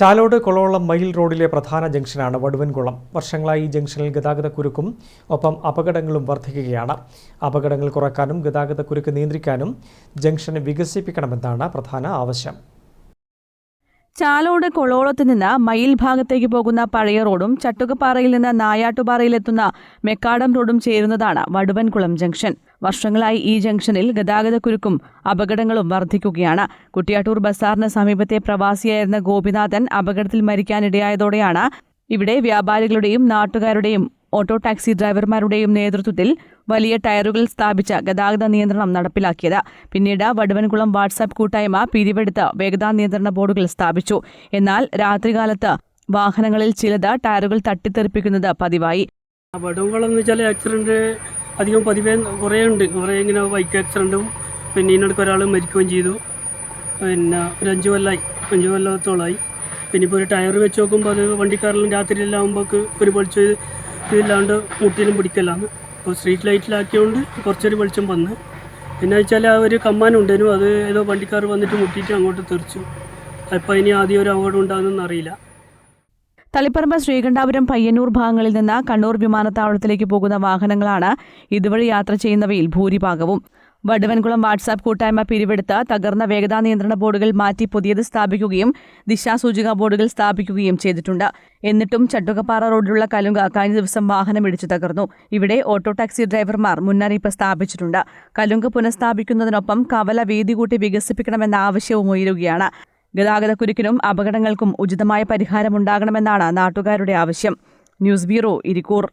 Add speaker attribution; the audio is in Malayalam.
Speaker 1: ചാലോട് കൊളോളം മയിൽ റോഡിലെ പ്രധാന ജംഗ്ഷനാണ് വടുവൻകുളം. വർഷങ്ങളായി ഈ ജംഗ്ഷനിൽ ഗതാഗതക്കുരുക്കും ഒപ്പം അപകടങ്ങളും വർദ്ധിക്കുകയാണ് അപകടങ്ങൾ കുറയ്ക്കാനും ഗതാഗതക്കുരുക്ക് നിയന്ത്രിക്കാനും ജംഗ്ഷൻ വികസിപ്പിക്കണമെന്നാണ് പ്രധാന ആവശ്യം.
Speaker 2: ചാലോട് കൊളോളത്ത് നിന്ന് മയിൽ ഭാഗത്തേക്ക് പോകുന്ന പഴയ റോഡും ചട്ടുകപ്പാറയിൽ നിന്ന് നായാട്ടുപാറയിലെത്തുന്ന മെക്കാടം റോഡും ചേരുന്നതാണ് വടുവൻകുളം ജംഗ്ഷൻ. വർഷങ്ങളായി ഈ ജംഗ്ഷനിൽ ഗതാഗതക്കുരുക്കും അപകടങ്ങളും വർദ്ധിക്കുകയാണ് കുട്ടിയാട്ടൂർ ബസാറിന് സമീപത്തെ പ്രവാസിയായിരുന്ന ഗോപിനാഥൻ അപകടത്തിൽ മരിക്കാനിടയായതോടെയാണ് ഇവിടെ വ്യാപാരികളുടെയും നാട്ടുകാരുടെയും ഓട്ടോ ടാക്സി ഡ്രൈവർമാരുടെയും നേതൃത്വത്തിൽ വലിയ ടയറുകൾ സ്ഥാപിച്ച ഗതാഗത നിയന്ത്രണം നടപ്പിലാക്കിയത്. പിന്നീട് വടുവൻകുളം വാട്സാപ്പ് കൂട്ടായ്മ പിരിവെടുത്ത് വേഗതാ നിയന്ത്രണ ബോർഡുകൾ സ്ഥാപിച്ചു. എന്നാൽ രാത്രികാലത്ത് വാഹനങ്ങളിൽ ചിലത് ടയറുകൾ തട്ടിത്തെറിപ്പിക്കുന്നത് പതിവായി.
Speaker 3: വടുവൻകുളം ആക്സിഡന്റ് അധികം പതിവേ കുറേ ഉണ്ട്. കുറേ ഇങ്ങനെ ബൈക്ക് ആക്സിഡന്റും പിന്നെ ഇതിനിടയ്ക്ക് ഒരാൾ മരിക്കുകയും ചെയ്തു. പിന്നെ ഒരു അഞ്ച് കൊല്ലമായി അഞ്ച് കൊല്ലത്തോളമായി പിന്നെ ഇപ്പോൾ ഒരു ടയർ വെച്ച് നോക്കുമ്പോൾ അത് വണ്ടിക്കാരെല്ലാം രാത്രിയെല്ലാം ആകുമ്പോൾ ഒരു വെളിച്ചം ഇത് മുട്ടിയിലും പിടിക്കലാണ്. അപ്പോൾ സ്ട്രീറ്റ് ലൈറ്റിലാക്കിയതുകൊണ്ട് കുറച്ചൊരു വെളിച്ചം വന്ന്. പിന്നെ വെച്ചാൽ ആ ഒരു കമ്മാനുണ്ടേനു അത് ഏതോ വണ്ടിക്കാർ വന്നിട്ട് മുട്ടിയിട്ട് അങ്ങോട്ട് തെറിച്ചു. അപ്പോൾ ഇനി ആദ്യം ഒരു അപകടം ഉണ്ടാകുന്നതെന്ന് അറിയില്ല.
Speaker 2: തളിപ്പറമ്പ് ശ്രീകണ്ഠാപുരം പയ്യന്നൂർ ഭാഗങ്ങളിൽ നിന്ന് കണ്ണൂർ വിമാനത്താവളത്തിലേക്ക് പോകുന്ന വാഹനങ്ങളാണ് ഇതുവഴി യാത്ര ചെയ്യുന്നവയിൽ ഭൂരിഭാഗവും. വടുവൻകുളം വാട്സാപ്പ് കൂട്ടായ്മ പിരിവെടുത്ത് തകർന്ന വേഗതാ നിയന്ത്രണ ബോർഡുകൾ മാറ്റി പുതിയത് സ്ഥാപിക്കുകയും ദിശാസൂചിക ബോർഡുകൾ സ്ഥാപിക്കുകയും ചെയ്തിട്ടുണ്ട്. എന്നിട്ടും ചട്ടുകപ്പാറ റോഡിലുള്ള കലുങ്ക കഴിഞ്ഞ ദിവസം വാഹനം ഇടിച്ചു തകർന്നു. ഇവിടെ ഓട്ടോ ടാക്സി ഡ്രൈവർമാർ മുന്നറിയിപ്പ് സ്ഥാപിച്ചിട്ടുണ്ട്. കലുങ്ക പുനഃസ്ഥാപിക്കുന്നതിനൊപ്പം കവല വീതി കൂട്ടി വികസിപ്പിക്കണമെന്ന ആവശ്യവും ഉയരുകയാണ്. ഗതാഗതക്കുരുക്കിനും അപകടങ്ങൾക്കും ഉചിതമായ പരിഹാരമുണ്ടാകണമെന്നാണ് നാട്ടുകാരുടെ ആവശ്യം. News bureau Irikkur.